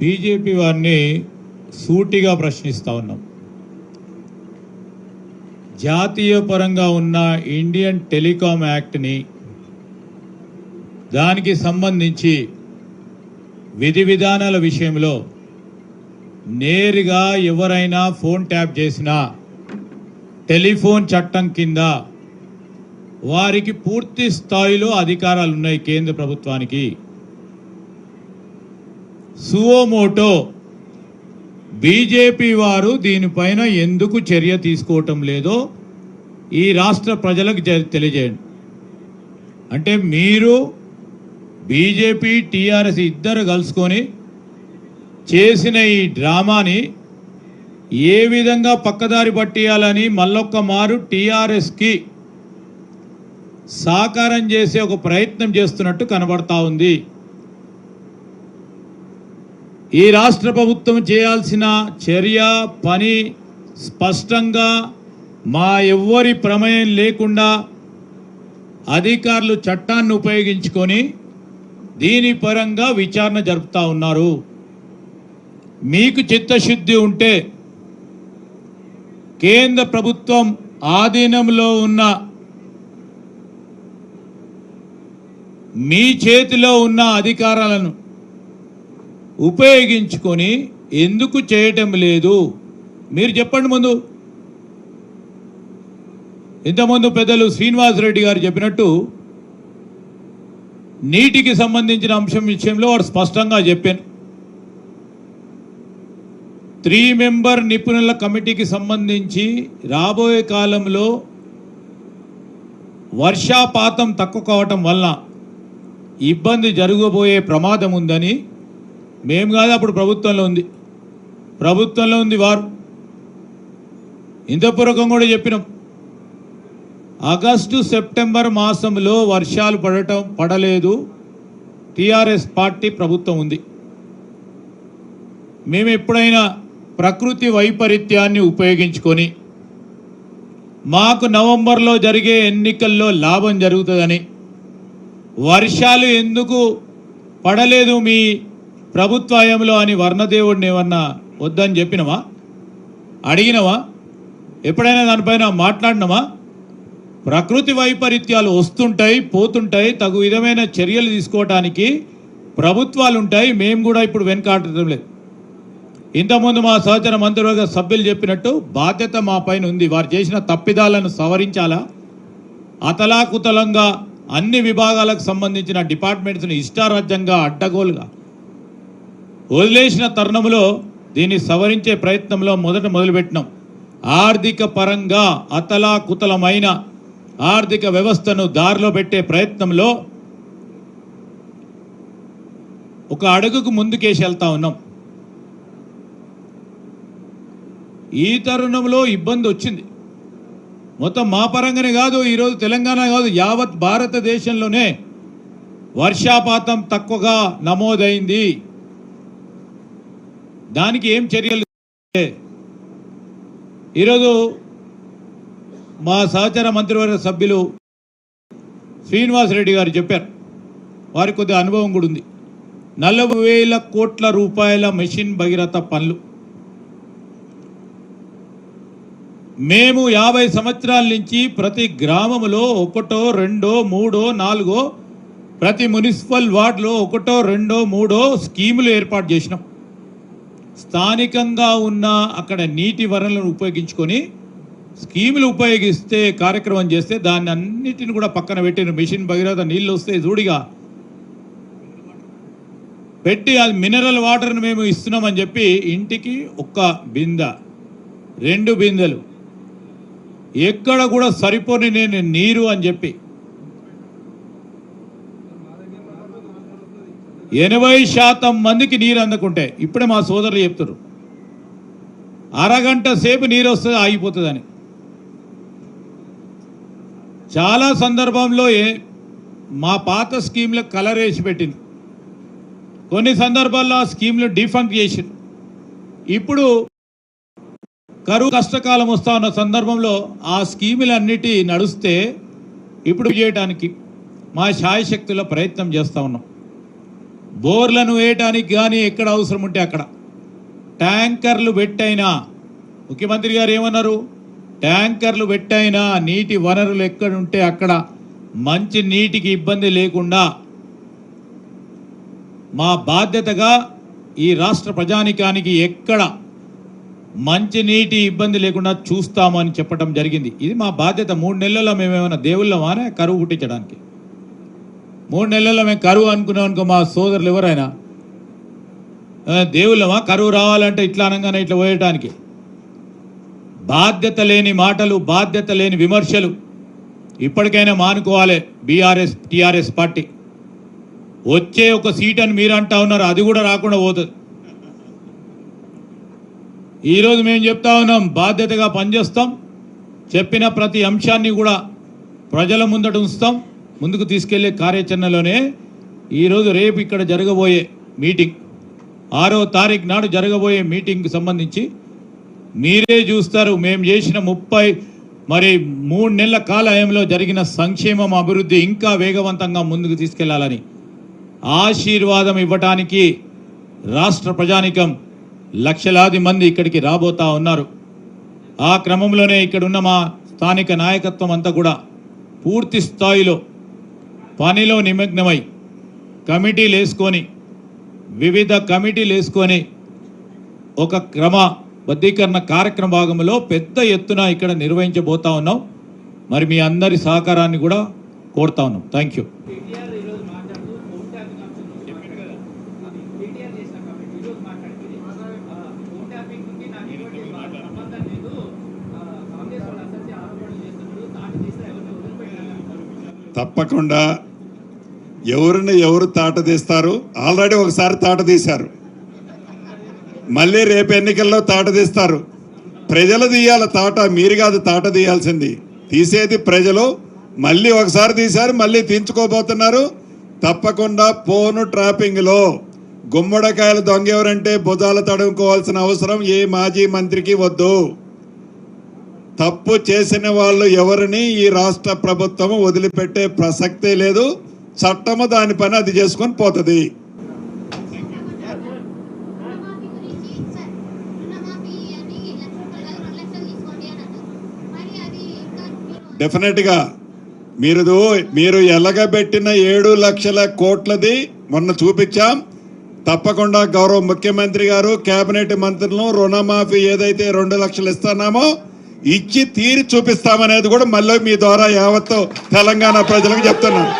BJP వారిని సూటిగా ప్రశ్నిస్తూ ఉన్నాం. జాతీయ పరంగా ఉన్న ఇండియన్ టెలికాం యాక్ట్ని దానికి సంబంధించి విధి విధానాల విషయంలో నేరుగా ఎవరైనా ఫోన్ ట్యాప్ చేసినా టెలిఫోన్ చట్టం కింద వారికి పూర్తి స్థాయిలో అధికారాలు ఉన్నాయి కేంద్ర ప్రభుత్వానికి. సువోమోటో. బీజేపీ వారు దీనిపైన ఎందుకు చర్య తీసుకోవటం లేదో ఈ రాష్ట్ర ప్రజలకు తెలియజేయండి. అంటే మీరు బీజేపీ టీఆర్ఎస్ ఇద్దరు కలుసుకొని చేసిన ఈ డ్రామాని ఏ విధంగా పక్కదారి పట్టియాలని మళ్ళొక్క మారు టీఆర్ఎస్కి సాకారం చేసే ఒక ప్రయత్నం చేస్తున్నట్టు కనబడతా ఉంది. ఈ రాష్ట్ర ప్రభుత్వం చేయాల్సిన చర్య పని స్పష్టంగా మా ఎవ్వరి ప్రమేయం లేకుండా అధికారులు చట్టాన్ని ఉపయోగించుకొని దీని పరంగా విచారణ జరుపుతా ఉన్నారు. మీకు చిత్తశుద్ధి ఉంటే కేంద్ర ప్రభుత్వం ఆధీనంలో ఉన్న మీ చేతిలో ఉన్న అధికారాలను ఉపయోగించుకొని ఎందుకు చేయటం లేదు? మీరు చెప్పండి ముందు. ఇంతకుముందు పెద్దలు శ్రీనివాసరెడ్డి గారు చెప్పినట్టు నీటికి సంబంధించిన అంశం విషయంలో వాడు స్పష్టంగా చెప్పాను. త్రీ మెంబర్ నిపుణుల కమిటీకి సంబంధించి రాబోయే కాలంలో వర్షాపాతం తక్కువ కావటం వల్ల ఇబ్బంది జరగబోయే ప్రమాదం ఉందని మేము కాదు అప్పుడు ప్రభుత్వంలో ఉంది. ప్రభుత్వంలో ఉంది వారు. ఇంతపూర్వకం కూడా చెప్పినాం. ఆగస్టు సెప్టెంబర్ మాసంలో వర్షాలు పడటం పడలేదు. టీఆర్ఎస్ పార్టీ ప్రభుత్వం ఉంది. మేము ఎప్పుడైనా ప్రకృతి వైపరీత్యాన్ని ఉపయోగించుకొని మాకు నవంబర్లో జరిగే ఎన్నికల్లో లాభం జరుగుతుందని వర్షాలు ఎందుకు పడలేదు మీ ప్రభుత్వాయంలో అని వర్ణదేవుడిని ఏమన్నా వద్దని చెప్పినవా? అడిగినవా? ఎప్పుడైనా దానిపైన మాట్లాడినవా? ప్రకృతి వైపరీత్యాలు వస్తుంటాయి పోతుంటాయి తగు విధమైన చర్యలు తీసుకోవటానికి ప్రభుత్వాలు ఉంటాయి మేము కూడా ఇప్పుడు వెనుకాడటం లేదు. ఇంతకుముందు మా సహచర మంత్రివర్గ సభ్యులు చెప్పినట్టు బాధ్యత మా పైన ఉంది. వారు చేసిన తప్పిదాలను సవరించాలా? అతలాకుతలంగా అన్ని విభాగాలకు సంబంధించిన డిపార్ట్మెంట్స్ని ఇష్టారాజ్యంగా అడ్డగోలుగా వదిలేసిన తరుణంలో దీన్ని సవరించే ప్రయత్నంలో మొదట మొదలుపెట్టినాం. ఆర్థిక పరంగా అతలాకుతలమైన ఆర్థిక వ్యవస్థను దారిలో పెట్టే ప్రయత్నంలో ఒక అడుగుకు ముందుకేసి వెళ్తా ఉన్నాం. ఈ తరుణంలో ఇబ్బంది వచ్చింది. మొత్తం మా పరంగానే కాదు ఈరోజు తెలంగాణ కాదు యావత్ భారతదేశంలోనే వర్షాపాతం తక్కువగా నమోదైంది. దానికి ఏం చర్యలు? ఈరోజు మా సహచర మంత్రివర్గ సభ్యులు శ్రీనివాసరెడ్డి గారు చెప్పారు. వారి కొద్దిగా అనుభవం కూడా ఉంది. నలభై వేల కోట్ల రూపాయల మెషిన్ భగీరథ పనులు. మేము యాభై సంవత్సరాల నుంచి ప్రతి గ్రామంలో ఒకటో రెండో మూడో నాలుగో ప్రతి మున్సిపల్ వార్డులో ఒకటో రెండో మూడో స్కీములు ఏర్పాటు చేసినాం. స్థానికంగా ఉన్న అక్కడ నీటి వనరులను ఉపయోగించుకొని స్కీములు ఉపయోగిస్తే కార్యక్రమం చేస్తే దాన్ని అన్నిటిని కూడా పక్కన పెట్టిన మిషన్ భగీరథ నీళ్ళు వస్తే జూడిగా పెట్టి అది మినరల్ వాటర్ని మేము ఇస్తున్నామని చెప్పి ఇంటికి ఒక్క బింద రెండు బిందెలు. ఎక్కడ కూడా సరిపోని నేను నీరు అని చెప్పి ఎనభై శాతం మందికి నీరు అందుకుంటే ఇప్పుడే మా సోదరులు చెప్తారు అరగంట సేపు నీరు వస్తుంది ఆగిపోతుందని. చాలా సందర్భంలో మా పాత స్కీమ్లకు కలర్ వేసి పెట్టింది. కొన్ని సందర్భాల్లో ఆ స్కీమ్లు డిఫంక్ చేసింది. ఇప్పుడు కరువు కష్టకాలం వస్తా ఉన్న సందర్భంలో ఆ స్కీములన్నిటి నడుస్తే ఇప్పుడు చేయడానికి మా శాయశక్తిలో ప్రయత్నం చేస్తూ ఉన్నాం. బోర్లను వేయటానికి కానీ ఎక్కడ అవసరం ఉంటే అక్కడ. ట్యాంకర్లు పెట్టైనా. ముఖ్యమంత్రి గారు ఏమన్నారు? ట్యాంకర్లు పెట్టైనా నీటి వనరులు ఎక్కడ ఉంటే అక్కడ మంచి నీటికి ఇబ్బంది లేకుండా. మా బాధ్యతగా ఈ రాష్ట్ర ప్రజానికానికి ఎక్కడ మంచి నీటి ఇబ్బంది లేకుండా చూస్తామని చెప్పడం జరిగింది. ఇది మా బాధ్యత. మూడు నెలల్లో మేమేమైనా దేవుళ్ళమానే కరువు పుట్టించడానికి. మూడు నెలల్లో మేము కరువు అనుకున్నాం అనుకో మా సోదరులు ఎవరైనా దేవుళ్ళమా కరువు రావాలంటే ఇట్లా అనగానే ఇట్లా పోయటానికి బాధ్యత లేని మాటలు బాధ్యత లేని విమర్శలు ఇప్పటికైనా మానుకోవాలి బీఆర్ఎస్ టీఆర్ఎస్ పార్టీ. వచ్చే ఒక సీట్ అని మీరు అంటా ఉన్నారు అది కూడా రాకుండా పోతుంది. ఈరోజు మేము చెప్తా ఉన్నాం బాధ్యతగా పనిచేస్తాం చెప్పిన ప్రతి అంశాన్ని కూడా ప్రజల ముందట ఉంచుతాం. ముందుకు తీసుకెళ్ళే కార్యాచరణలోనే ఈరోజు రేపు ఇక్కడ జరగబోయే మీటింగ్ ఆరో తారీఖు నాడు జరగబోయే మీటింగ్కి సంబంధించి మీరే చూస్తారు. మేము చేసిన ముప్పై మరి మూడు నెలల కాలయంలో జరిగిన సంక్షేమం అభివృద్ధి ఇంకా వేగవంతంగా ముందుకు తీసుకెళ్ళాలని ఆశీర్వాదం ఇవ్వటానికి రాష్ట్ర ప్రజానికం లక్షలాది మంది ఇక్కడికి రాబోతా ఉన్నారు. ఆ క్రమంలోనే ఇక్కడ ఉన్న మా స్థానిక నాయకత్వం అంతా కూడా పూర్తి స్థాయిలో పనిలో నిమగ్నమై కమిటీలు వేసుకొని వివిధ కమిటీలు వేసుకొని ఒక క్రమ బద్ధీకరణ కార్యక్రమ భాగంలో పెద్ద ఎత్తున ఇక్కడ నిర్వహించబోతా ఉన్నాం. మరి మీ అందరి సహకారాన్ని కూడా కోరుతా ఉన్నాం. థ్యాంక్ యూ తప్పకుండా ఎవరిని ఎవరు తాట తీస్తారు? ఆల్రెడీ ఒకసారి తాట తీశారు. మళ్ళీ రేపు ఎన్నికల్లో తాట తీస్తారు. ప్రజలు తీయాల తాట మీరు కాదు తాట తీయాల్సింది. తీసేది ప్రజలు మళ్ళీ ఒకసారి తీశారు మళ్ళీ తీయించుకోబోతున్నారు. తప్పకుండా ఫోను ట్రాపింగ్లో. గుమ్మడికాయలు దొంగ ఎవరంటే భుజాలు తడుముకోవాల్సిన అవసరం ఏ మాజీ మంత్రికి వద్దు. తప్పు చేసిన వాళ్ళు ఎవరిని ఈ రాష్ట్ర ప్రభుత్వం వదిలిపెట్టే ప్రసక్తే లేదు. చట్టము దాని పని అది చేసుకొని పోతుంది. మీరు డెఫినెట్గా మీరు మీరు ఎలగబెట్టిన ఏడు లక్షల కోట్లది మొన్న చూపించాం. తప్పకుండా గౌరవ ముఖ్యమంత్రి గారు కేబినెట్ మంత్రులను రుణమాఫీ ఏదైతే రెండు లక్షలు ఇస్తున్నామో ఇచ్చి తీరి చూపిస్తామనేది కూడా మళ్ళీ మీ ద్వారా యావత్తు తెలంగాణ ప్రజలకు చెప్తున్నాను.